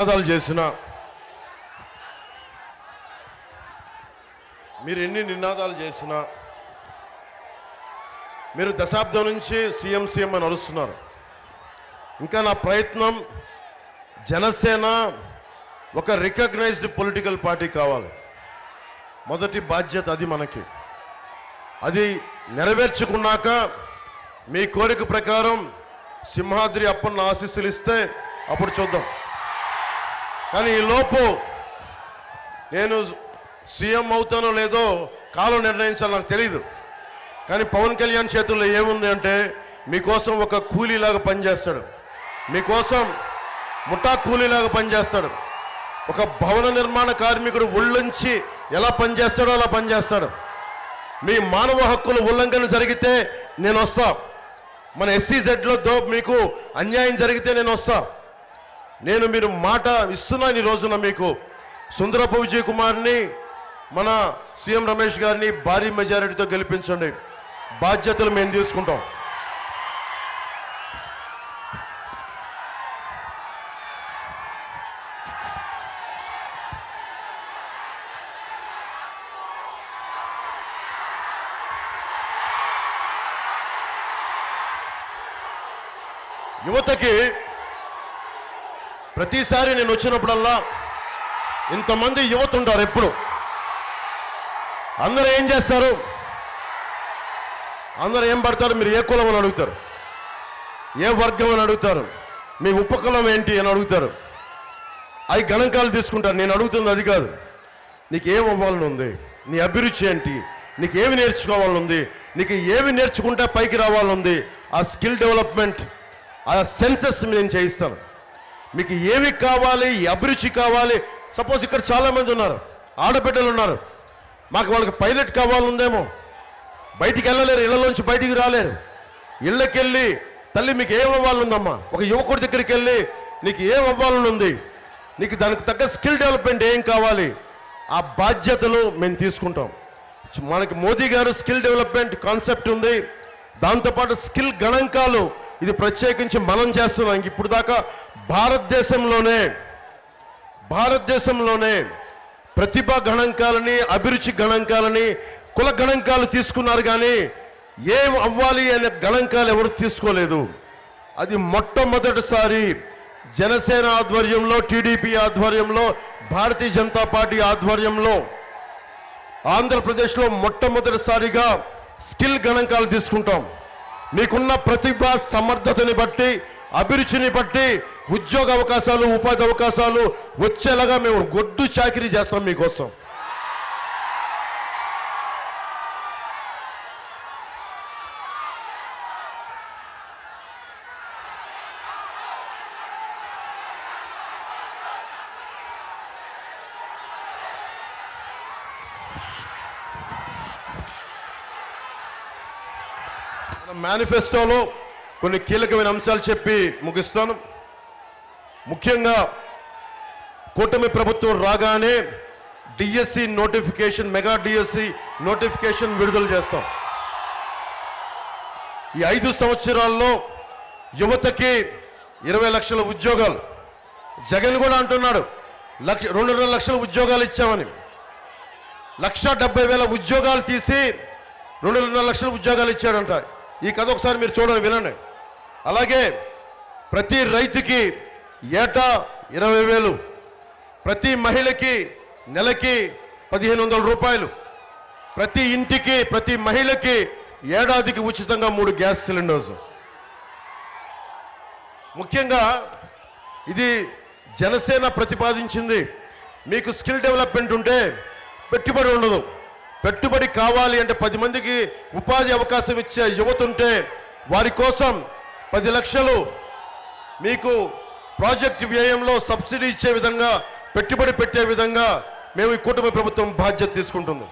నినాదాలు చేసినా మీరు ఎన్ని నినాదాలు చేసినా మీరు దశాబ్దం నుంచి సీఎం సీఎం అని అరుస్తున్నారు. ఇంకా నా ప్రయత్నం జనసేన ఒక రికగ్నైజ్డ్ పొలిటికల్ పార్టీ కావాలి. మొదటి బాధ్యత అది మనకి. అది నెరవేర్చుకున్నాక మీ కోరిక ప్రకారం సింహాద్రి అప్పన్న ఆశీస్సులు ఇస్తే అప్పుడు చూద్దాం. కానీ ఈ లోపు నేను సీఎం అవుతానో లేదో కాలం నిర్ణయించాలి నాకు తెలియదు కానీ పవన్ కళ్యాణ్ చేతుల్లో ఏముంది అంటే మీకోసం ఒక కూలీలాగా పనిచేస్తాడు. మీకోసం ముఠా కూలీలాగా పనిచేస్తాడు. ఒక భవన నిర్మాణ కార్మికుడు ఒళ్ళుంచి ఎలా పనిచేస్తాడో అలా పనిచేస్తాడు. మీ మానవ హక్కుల ఉల్లంఘన జరిగితే నేను వస్తా. మన ఎస్సీజెడ్లో దో మీకు అన్యాయం జరిగితే నేను వస్తా. నేను మీరు మాట ఇస్తున్నాను ఈ రోజున మీకు. సుందరపు విజయ్ కుమార్ని మన సీఎం రమేష్ గారిని భారీ మెజారిటీతో గెలిపించండి. బాధ్యతలు మేము తీసుకుంటాం. యువతకి ప్రతిసారి నేను వచ్చినప్పుడల్లా ఇంతమంది యువత ఉంటారు ఎప్పుడు. అందరూ ఏం చేస్తారు? అందరూ ఏం పడతారు? మీరు ఏ కులం అని అడుగుతారు. ఏ వర్గం అని అడుగుతారు? మీ ఉపకులం ఏంటి అని అడుగుతారు. అవి గణాంకాలు తీసుకుంటారు. నేను అడుగుతుంది అది కాదు. నీకు ఏం అవ్వాలని ఉంది? నీ అభిరుచి ఏంటి? నీకు ఏమి నేర్చుకోవాలని ఉంది? నీకు ఏమి నేర్చుకుంటే పైకి రావాలని ఉంది? ఆ స్కిల్ డెవలప్మెంట్ ఆ సెన్సెస్ నేను చేయిస్తాను. మీకు ఏమి కావాలి అభిరుచి కావాలి? సపోజ్ ఇక్కడ చాలామంది ఉన్నారు ఆడబిడ్డలు ఉన్నారు. మాకు వాళ్ళకి పైలట్ కావాలందేమో బయటికి వెళ్ళలేరు ఇళ్ళలోంచి బయటికి రాలేరు. ఇళ్ళకెళ్ళి తల్లి మీకు ఏం అవ్వాలనుందమ్మా? ఒక యువకుడి దగ్గరికి వెళ్ళి నీకు ఏం అవ్వాలనుంది? నీకు దానికి తగ్గ స్కిల్ డెవలప్మెంట్ ఏం కావాలి? ఆ బాధ్యతలు మేము తీసుకుంటాం. మనకి మోదీ గారు స్కిల్ డెవలప్మెంట్ కాన్సెప్ట్ ఉంది. దాంతోపాటు స్కిల్ గణాంకాలు ఇది ప్రత్యేకించి మనం చేస్తున్నాం. ఇంక ఇప్పుడు దాకా భారతదేశంలోనే భారతదేశంలోనే ప్రతిభ గణాంకాలని అభిరుచి గణాంకాలని కుల గణాంకాలు తీసుకున్నారు కానీ ఏం అవ్వాలి అనే గణాంకాలు ఎవరు తీసుకోలేదు. అది మొట్టమొదటిసారి జనసేన ఆధ్వర్యంలో టీడీపీ ఆధ్వర్యంలో భారతీయ జనతా పార్టీ ఆధ్వర్యంలో ఆంధ్రప్రదేశ్లో మొట్టమొదటిసారిగా స్కిల్ గణాంకాలు తీసుకుంటాం. మీకున్న ప్రతిభ సమర్థతని బట్టి అభిరుచిని బట్టి ఉద్యోగ అవకాశాలు ఉపాధి అవకాశాలు వచ్చేలాగా మేము గొడ్డు చాకిరీ చేస్తాం మీకోసం. మేనిఫెస్టోలో కొన్ని కీలకమైన అంశాలు చెప్పి ముగిస్తాను. ముఖ్యంగా కూటమి ప్రభుత్వం రాగానే DSC notification mega DSC notification విడుదల చేస్తాం. ఈ ఐదు సంవత్సరాల్లో యువతకి ఇరవై లక్షల ఉద్యోగాలు. జగన్ కూడా అంటున్నాడు లక్ష రెండున్నర లక్షల ఉద్యోగాలు ఇచ్చామని. లక్ష డెబ్బై వేల ఉద్యోగాలు తీసి రెండున్నర లక్షల ఉద్యోగాలు ఇచ్చాడంట. ఈ కథ ఒకసారి మీరు చూడండి వినండి. అలాగే ప్రతి రైతుకి ఏటా ఇరవై వేలు ప్రతి మహిళకి నెలకి పదిహేను వందల రూపాయలు ప్రతి ఇంటికి ప్రతి మహిళకి ఏడాదికి ఉచితంగా మూడు గ్యాస్ సిలిండర్స్. ముఖ్యంగా ఇది జనసేన ప్రతిపాదించింది. మీకు స్కిల్ డెవలప్మెంట్ ఉంటే పెట్టుబడి ఉండదు. పెట్టుబడి కావాలి అంటే పది మందికి ఉపాధి అవకాశం ఇచ్చే యువత ఉంటే వారి కోసం పది లక్షలు మీకు ప్రాజెక్ట్ వ్యయంలో సబ్సిడీ ఇచ్చే విధంగా పెట్టుబడి పెట్టే విధంగా మేము ఈ కూటమి ప్రభుత్వం బాధ్యత తీసుకుంటుంది.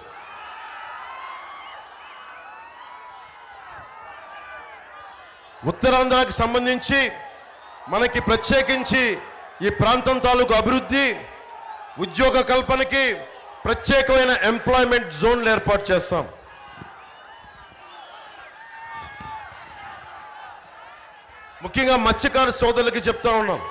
ఉత్తరాంధ్రకి సంబంధించి మనకి ప్రత్యేకించి ఈ ప్రాంతం తాలూకు అభివృద్ధి ఉద్యోగ కల్పనకి ప్రత్యేకమైన ఎంప్లాయ్మెంట్ జోన్లు ఏర్పాటు చేస్తాం. ముఖ్యంగా మత్స్యకార సోదరులకి చెప్తా ఉన్నాం.